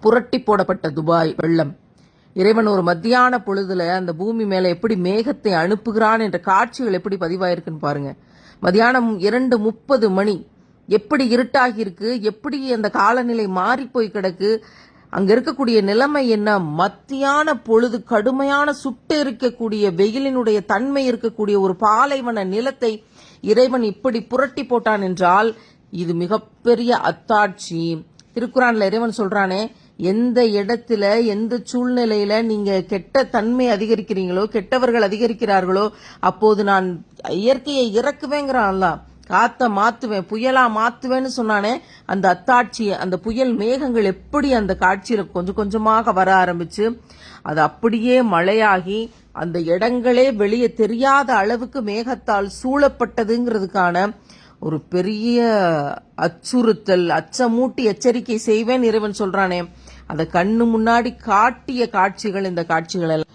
புரட்டி போடப்பட்ட துபாய் வெள்ளம். இறைவன் ஒரு மத்தியான பொழுதுல அந்த பூமி மேல எப்படி மேகத்தை அனுப்புகிறான் என்ற காட்சிகள் எப்படி பதிவாயிருக்குன்னு பாருங்க. மதியானம் இரண்டு முப்பது மணி. எப்படி இருட்டாகி இருக்கு எப்படி அந்த காலநிலை மாறி போய் கிடக்கு? அங்க இருக்கக்கூடிய நிலைமை என்ன? மத்தியான பொழுது கடுமையான சுட்டு இருக்கக்கூடிய வெயிலினுடைய தன்மை இருக்கக்கூடிய ஒரு பாலைவன நிலத்தை இறைவன் இப்படி புரட்டி போட்டான் என்றால் இது மிகப்பெரிய அத்தாட்சி. திருக்குறான்ல இறைவன் சொல்றானே எந்த இடத்துல எந்த சூழ்நிலையில நீங்க கெட்ட தன்மை அதிகரிக்கிறீங்களோ கெட்டவர்கள் அதிகரிக்கிறார்களோ அப்போது நான் இயற்கையை இறக்குவேங்கிறான் அல்லாஹ் காத்த மாத்துவேன் புயலா மாத்துவேன்னு சொன்னானே அந்த அத்தாட்சி அந்த புயல் மேகங்கள் எப்படி அந்த காட்சியில கொஞ்சம் கொஞ்சமாக வர ஆரம்பிச்சு அது அப்படியே மழையாகி அந்த இடங்களே வெளியே தெரியாத அளவுக்கு மேகத்தால் சூழப்பட்டதுங்கிறதுக்கான ஒரு பெரிய அச்சுறுத்தல் அச்சமூட்டி எச்சரிக்கை செய்வேன் இறைவன் சொல்றானே. அதை கண்ணு முன்னாடி காட்டிய காட்சிகள் இந்த காட்சிகள் எல்லாம்.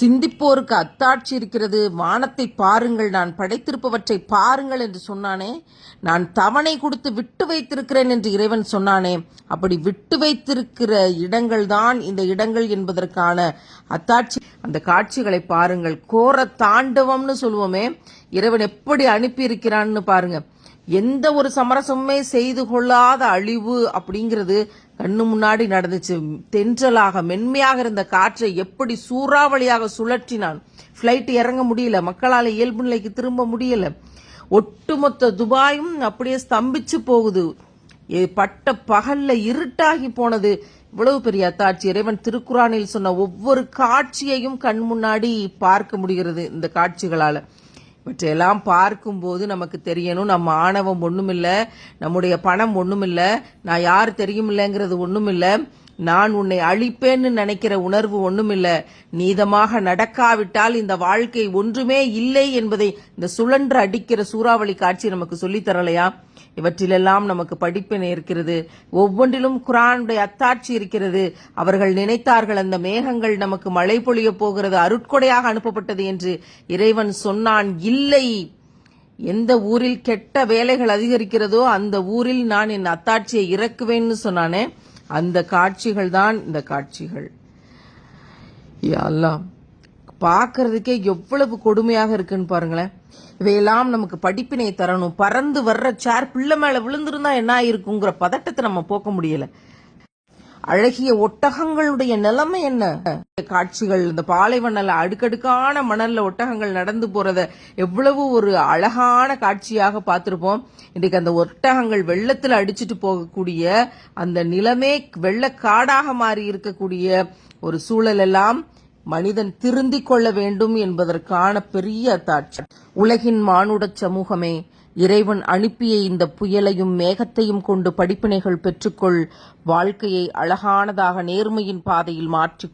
சிந்திப்போருக்கு அத்தாட்சி இருக்கிறது. வானத்தை பாருங்கள் நான் படைத்திருப்பவற்றை பாருங்கள் என்று சொன்னானே. நான் தவணை கொடுத்து விட்டு வைத்திருக்கிறேன் என்று இறைவன் சொன்னானே. அப்படி விட்டு வைத்திருக்கிற இடங்கள் தான் இந்த இடங்கள் என்பதற்கான அத்தாட்சி. அந்த காட்சிகளை பாருங்கள். கோர தாண்டவம்னு சொல்லுவோமே. இறைவன் எப்படி அனுப்பி இருக்கிறான்னு பாருங்க. எந்த ஒரு சமரசமுமே செய்து கொள்ளாத அழிவு அப்படிங்கிறது கண்ணு முன்னாடி நடந்துச்சு. தென்றலாக மென்மையாக இருந்த காற்றை எப்படி சூறாவளியாக சுழற்றினான். ஃப்ளைட் இறங்க முடியல. மக்களால் இயல்பு நிலைக்கு திரும்ப முடியல. ஒட்டுமொத்த துபாயும் அப்படியே ஸ்தம்பிச்சு போகுது. பட்ட பகல்ல இருட்டாகி போனது. இவ்வளவு பெரிய அத்தாட்சி. இறைவன் திருக்குறானில் சொன்ன ஒவ்வொரு காட்சியையும் கண் முன்னாடி பார்க்க முடிகிறது இந்த காட்சிகளால. இவற்றையெல்லாம் பார்க்கும்போது நமக்கு தெரியணும். நம்ம ஆணவம் ஒன்றுமில்லை நம்முடைய பணம் ஒன்றுமில்லை நான் யார் தெரியுமில்லைங்கிறது ஒன்றுமில்லை நான் உன்னை அழிப்பேன்னு நினைக்கிற உணர்வு ஒண்ணுமில்ல. நீதமாக நடக்காவிட்டால் இந்த வாழ்க்கை ஒன்றுமே இல்லை என்பதை இந்த சுழன்று அடிக்கிற சூறாவளி காட்சி நமக்கு சொல்லித் தரலையா? இவற்றிலெல்லாம் நமக்கு படிப்பினை இருக்கிறது. ஒவ்வொன்றிலும் குரானுடைய அத்தாட்சி இருக்கிறது. அவர்கள் நினைத்தார்கள் அந்த மேகங்கள் நமக்கு மழை பொழிய போகிறது அருட்கொடையாக அனுப்பப்பட்டது என்று. இறைவன் சொன்னான் இல்லை. எந்த ஊரில் கெட்ட வேலைகள் அதிகரிக்கிறதோ அந்த ஊரில் நான் என் அத்தாட்சியை இறக்குவேன்னு சொன்னானே. அந்த காட்சிகள் தான் இந்த காட்சிகள். யா பார்க்கறதுக்கே எவ்வளவு கொடுமையாக இருக்குன்னு பாருங்களேன். இவையெல்லாம் நமக்கு படிப்பினை தரணும். பறந்து வர்ற சேர் பிள்ளை மேல விழுந்திருந்தா என்ன ஆயிருக்குங்கிற பதட்டத்தை நம்ம போக்க முடியல. அழகிய ஒட்டகங்களுடைய நிலைமை என்ன? காட்சிகள் இந்த பாலைவனல அடுக்கடுக்கான மணல்ல ஒட்டகங்கள் நடந்து போறத எவ்வளவு ஒரு அழகான காட்சியாக பார்த்திருப்போம். இன்றைக்கு அந்த ஒட்டகங்கள் வெள்ளத்துல அடிச்சிட்டு போகக்கூடிய அந்த நிலமே வெள்ளக்காடாக மாறி இருக்கக்கூடிய ஒரு சூழல் எல்லாம் மனிதன் திருந்திக் கொள்ள வேண்டும் என்பதற்கான பெரிய தாட்சி உலகின் மானுடச் சமூகமே இறைவன் அனுப்பிய இந்த புயலையும் மேகத்தையும் கொண்டு படிப்பினைகள் பெற்றுக்கொள். வாழ்க்கையை அழகானதாக நேர்மையின் பாதையில் மாற்றி